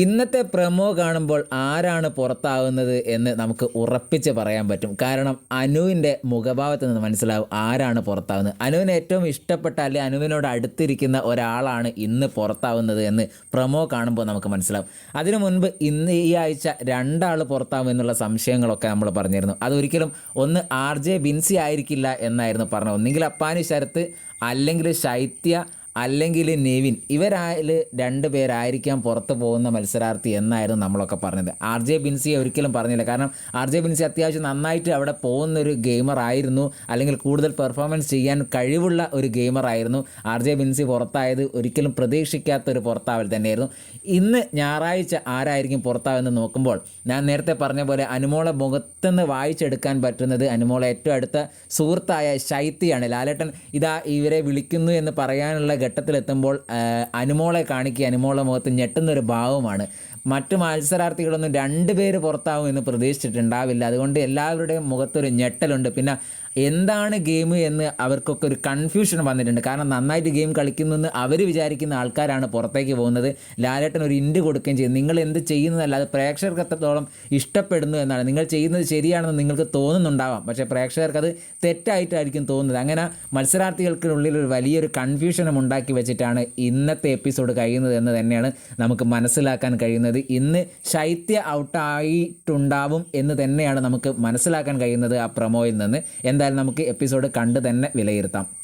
ഇന്നത്തെ പ്രമോ കാണുമ്പോൾ ആരാണ് പുറത്താവുന്നത് എന്ന് നമുക്ക് ഉറപ്പിച്ച് പറയാൻ പറ്റും. കാരണം അനുവിന്റെ മുഖഭാവത്തിൽ നിന്ന് മനസ്സിലാവും ആരാണ് പുറത്താവുന്നത്. അനുവിന് ഏറ്റവും ഇഷ്ടപ്പെട്ട അല്ലെങ്കിൽ അനുവിനോട് അടുത്തിരിക്കുന്ന ഒരാളാണ് ഇന്ന് പുറത്താവുന്നത് എന്ന് പ്രമോ കാണുമ്പോൾ നമുക്ക് മനസ്സിലാവും. അതിനു മുൻപ് ഇന്ന് ഈ ആഴ്ച രണ്ടാൾ പുറത്താവും എന്നുള്ള സംശയങ്ങളൊക്കെ നമ്മൾ പറഞ്ഞിരുന്നു. അതൊരിക്കലും ഒന്ന് ആർ ജെ ബിൻസി ആയിരിക്കില്ല എന്നായിരുന്നു പറഞ്ഞത്. ഒന്നെങ്കിൽ അപ്പാനി ശരത്ത് അല്ലെങ്കിൽ ശൈത്യ അല്ലെങ്കിൽ നെവിൻ ഇവരായാൽ രണ്ട് പേരായിരിക്കാം പുറത്ത് പോകുന്ന മത്സരാർത്ഥി എന്നായിരുന്നു നമ്മളൊക്കെ പറഞ്ഞത്. ആർ ജെ ബിൻസിയെ ഒരിക്കലും പറഞ്ഞില്ല. കാരണം ആർ ജെ ബിൻസി അത്യാവശ്യം നന്നായിട്ട് അവിടെ പോകുന്നൊരു ഗെയിമർ ആയിരുന്നു. അല്ലെങ്കിൽ കൂടുതൽ പെർഫോമൻസ് ചെയ്യാൻ കഴിവുള്ള ഒരു ഗെയിമർ ആയിരുന്നു. ആർ ജെ ബിൻസി പുറത്തായത് ഒരിക്കലും പ്രതീക്ഷിക്കാത്ത ഒരു പുറത്താവൽ തന്നെയായിരുന്നു. ഇന്ന് ഞായറാഴ്ച ആരായിരിക്കും പുറത്താവെന്ന് നോക്കുമ്പോൾ ഞാൻ നേരത്തെ പറഞ്ഞ പോലെ അനുമോളെ മുഖത്തുനിന്ന് വായിച്ചെടുക്കാൻ പറ്റുന്നത് അനുമോളെ ഏറ്റവും അടുത്ത സുഹൃത്തായ ശൈത്യാണ്. ലാലേട്ടൻ ഇതാ ഇവരെ വിളിക്കുന്നു എന്ന് പറയാനുള്ള ഘട്ടത്തിലെത്തുമ്പോൾ അനുമോളെ കാണിക്കുക അനുമോളെ മുഖത്ത് ഞെട്ടുന്നൊരു ഭാവമാണ്. മറ്റു മത്സരാർത്ഥികളൊന്നും രണ്ട് പേര് പുറത്താവും എന്ന് പ്രതീക്ഷിച്ചിട്ടുണ്ടാവില്ല. അതുകൊണ്ട് എല്ലാവരുടെയും മുഖത്തൊരു ഞെട്ടലുണ്ട്. പിന്നെ എന്താണ് ഗെയിം എന്ന് അവർക്കൊക്കെ ഒരു കൺഫ്യൂഷൻ വന്നിട്ടുണ്ട്. കാരണം നന്നായിട്ട് ഗെയിം കളിക്കുന്നു എന്ന് അവർ വിചാരിക്കുന്ന ആൾക്കാരാണ് പുറത്തേക്ക് പോകുന്നത്. ലാലേട്ടൻ ഒരു ഇൻഡ് കൊടുക്കുകയും ചെയ്യും നിങ്ങൾ എന്ത് ചെയ്യുന്നതല്ല അത് പ്രേക്ഷകർക്ക് എത്രത്തോളം ഇഷ്ടപ്പെടുന്നു എന്നാണ്. നിങ്ങൾ ചെയ്യുന്നത് ശരിയാണെന്ന് നിങ്ങൾക്ക് തോന്നുന്നുണ്ടാവാം. പക്ഷേ പ്രേക്ഷകർക്ക് അത് തെറ്റായിട്ടായിരിക്കും തോന്നുന്നത്. അങ്ങനെ മത്സരാർത്ഥികൾക്കുള്ളിൽ ഒരു വലിയൊരു കൺഫ്യൂഷനും ഉണ്ടാക്കി വെച്ചിട്ടാണ് ഇന്നത്തെ എപ്പിസോഡ് കഴിയുന്നത് എന്ന് തന്നെയാണ് നമുക്ക് മനസ്സിലാക്കാൻ കഴിയുന്നത്. ഇന്ന് ശൈത്യ ഔട്ടായിട്ടുണ്ടാവും എന്ന് തന്നെയാണ് നമുക്ക് മനസ്സിലാക്കാൻ കഴിയുന്നത് ആ പ്രൊമോയിൽ നിന്ന്. എന്തായാലും നമുക്ക് എപ്പിസോഡ് കണ്ട് തന്നെ വിലയിരുത്താം.